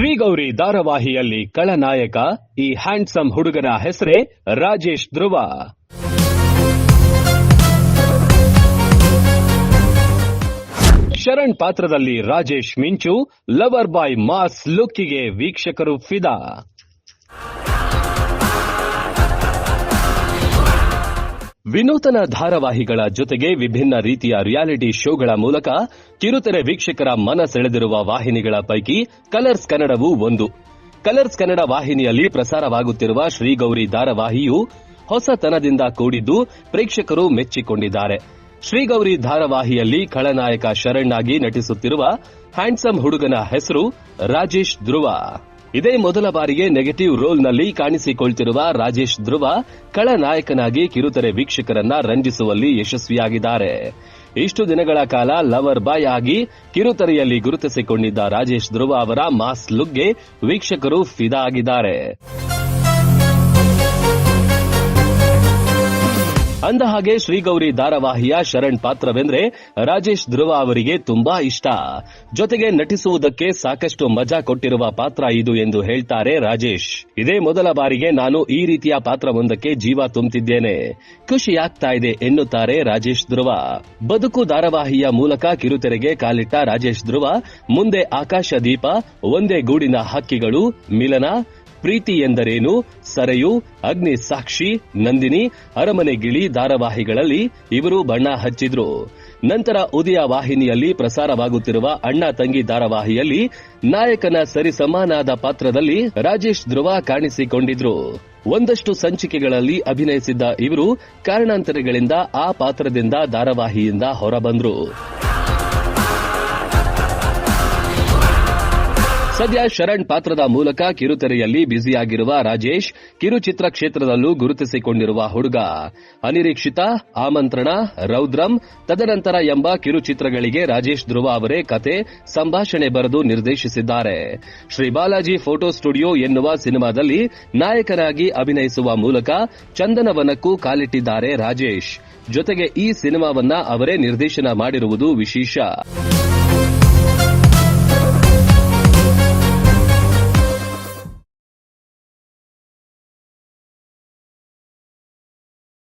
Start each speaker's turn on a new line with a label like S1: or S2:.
S1: ಶ್ರೀಗೌರಿ ಧಾರಾವಾಹಿಯಲ್ಲಿ ಕಳನಾಯಕ, ಈ ಹ್ಯಾಂಡ್ಸಮ್ ಹುಡುಗನ ಹೆಸರೇ ರಾಜೇಶ್ ಧ್ರುವ. ಶರಣ್ ಪಾತ್ರದಲ್ಲಿ ರಾಜೇಶ್ ಮಿಂಚು, ಲವರ್ ಬಾಯ್ ಮಾಸ್ ಲುಕ್ಕಿಗೆ ವೀಕ್ಷಕರು ಫಿದಾ. ವಿನೂತನ ಧಾರಾವಾಹಿಗಳ ಜೊತೆಗೆ ವಿಭಿನ್ನ ರೀತಿಯ ರಿಯಾಲಿಟಿ ಶೋಗಳ ಮೂಲಕ ಕಿರುತೆರೆ ವೀಕ್ಷಕರ ಮನ ಸೆಳೆದಿರುವ ವಾಹಿನಿಗಳ ಪೈಕಿ ಕಲರ್ಸ್ ಕನ್ನಡವು ಒಂದು. ಕಲರ್ಸ್ ಕನ್ನಡ ವಾಹಿನಿಯಲ್ಲಿ ಪ್ರಸಾರವಾಗುತ್ತಿರುವ ಶ್ರೀಗೌರಿ ಧಾರಾವಾಹಿಯು ಹೊಸತನದಿಂದ ಕೂಡಿದ್ದು ಪ್ರೇಕ್ಷಕರು ಮೆಚ್ಚಿಕೊಂಡಿದ್ದಾರೆ. ಶ್ರೀಗೌರಿ ಧಾರಾವಾಹಿಯಲ್ಲಿ ಖಳನಾಯಕ ಶರಣ್ ನಟಿಸುತ್ತಿರುವ ಹ್ಯಾಂಡ್ಸಮ್ ಹುಡುಗನ ಹೆಸರು ರಾಜೇಶ್ ಧ್ರುವ. ಇದೇ ಮೊದಲ ಬಾರಿಗೆ ನೆಗೆಟಿವ್ ರೋಲ್ನಲ್ಲಿ ಕಾಣಿಸಿಕೊಳ್ತಿರುವ ರಾಜೇಶ್ ಧ್ರುವ ಖಳನಾಯಕನಾಗಿ ಕಿರುತೆರೆ ವೀಕ್ಷಕರನ್ನ ರಂಜಿಸುವಲ್ಲಿ ಯಶಸ್ವಿಯಾಗಿದ್ದಾರೆ. ಇಷ್ಟು ದಿನಗಳ ಕಾಲ ಲವರ್ ಬಾಯ್ ಆಗಿ ಕಿರುತೆರೆಯಲ್ಲಿ ಗುರುತಿಸಿಕೊಂಡಿದ್ದ ರಾಜೇಶ್ ಧ್ರುವ ಅವರ ಮಾಸ್ ಲುಕ್ಗೆ ವೀಕ್ಷಕರು ಫಿದಾ ಆಗಿದ್ದಾರೆ. ಅಂದಹಾಗೆ ಶ್ರೀಗೌರಿ ಧಾರಾವಾಹಿಯ ಶರಣ್ ಪಾತ್ರವೆಂದ್ರೆ ರಾಜೇಶ್ ಧ್ರುವ ಅವರಿಗೆ ತುಂಬಾ ಇಷ್ಟ. ಜೊತೆಗೆ ನಟಿಸುವುದಕ್ಕೆ ಸಾಕಷ್ಟು ಮಜಾ ಕೊಟ್ಟಿರುವ ಪಾತ್ರ ಇದು ಎಂದು ಹೇಳ್ತಾರೆ ರಾಜೇಶ್. ಇದೇ ಮೊದಲ ಬಾರಿಗೆ ನಾನು ಈ ರೀತಿಯ ಪಾತ್ರವೊಂದಕ್ಕೆ ಜೀವ ತುಂಬುತ್ತಿದ್ದೇನೆ ಖುಷಿಯಾಗ್ತಾ ಇದೆ ಎನ್ನುತ್ತಾರೆ ರಾಜೇಶ್ ಧ್ರುವ. ಬದುಕು ಧಾರಾವಾಹಿಯ ಮೂಲಕ ಕಿರುತೆರೆಗೆ ಕಾಲಿಟ್ಟ ರಾಜೇಶ್ ಧ್ರುವ, ಮುಂದೆ ಆಕಾಶ ದೀಪ ಒಂದೇ ಗೂಡಿನ ಹಕ್ಕಿಗಳು, ಮಿಲನ ಪ್ರೀತಿ ಎಂದರೇನು? ಸರೆಯು, ಅಗ್ನಿ ಸಾಕ್ಷಿ, ನಂದಿನಿ, ಅರಮನೆ ಗಿಳಿ ಧಾರಾವಾಹಿಗಳಲ್ಲಿ ಇವರು ಬಣ್ಣ ಹಚ್ಚಿದ್ರು. ನಂತರ ಉದಯ ವಾಹಿನಿಯಲ್ಲಿ ಪ್ರಸಾರವಾಗುತ್ತಿರುವ ಅಣ್ಣ ತಂಗಿ ಧಾರಾವಾಹಿಯಲ್ಲಿ ನಾಯಕನ ಸರಿಸಮಾನಾದ ಪಾತ್ರದಲ್ಲಿ ರಾಜೇಶ್ ಧ್ರುವ ಕಾಣಿಸಿಕೊಂಡಿದ್ರು. ಒಂದಷ್ಟು ಸಂಚಿಕೆಗಳಲ್ಲಿ ಅಭಿನಯಿಸಿದ್ದ ಇವರು ಕಾರಣಾಂತರಗಳಿಂದ ಆ ಪಾತ್ರದಿಂದ ಧಾರಾವಾಹಿಯಿಂದ ಹೊರಬಂದ್ರು. ಸದ್ಯ ಶರಣ್ ಪಾತ್ರದ ಮೂಲಕ ಕಿರುತೆರೆಯಲ್ಲಿ ಬ್ಯುಸಿಯಾಗಿರುವ ರಾಜೇಶ್ ಕಿರುಚಿತ್ರ ಕ್ಷೇತ್ರದಲ್ಲೂ ಗುರುತಿಸಿಕೊಂಡಿರುವ ಹುಡುಗ. ಅನಿರೀಕ್ಷಿತ, ಆಮಂತ್ರಣ, ರೌದ್ರಂ, ತದನಂತರ ಎಂಬ ಕಿರುಚಿತ್ರಗಳಿಗೆ ರಾಜೇಶ್ ಧ್ರುವ ಅವರೇ ಕತೆ, ಸಂಭಾಷಣೆ ಬರೆದು ನಿರ್ದೇಶಿಸಿದ್ದಾರೆ. ಶ್ರೀ ಬಾಲಾಜಿ ಫೋಟೋ ಸ್ಟುಡಿಯೋ ಎನ್ನುವ ಸಿನಿಮಾದಲ್ಲಿ ನಾಯಕನಾಗಿ ಅಭಿನಯಿಸುವ ಮೂಲಕ ಚಂದನವನಕ್ಕೂ ಕಾಲಿಟ್ಟಿದ್ದಾರೆ ರಾಜೇಶ್. ಜೊತೆಗೆ ಈ ಸಿನಿಮಾವನ್ನ ಅವರೇ ನಿರ್ದೇಶನ ಮಾಡಿರುವುದು ವಿಶೇಷ.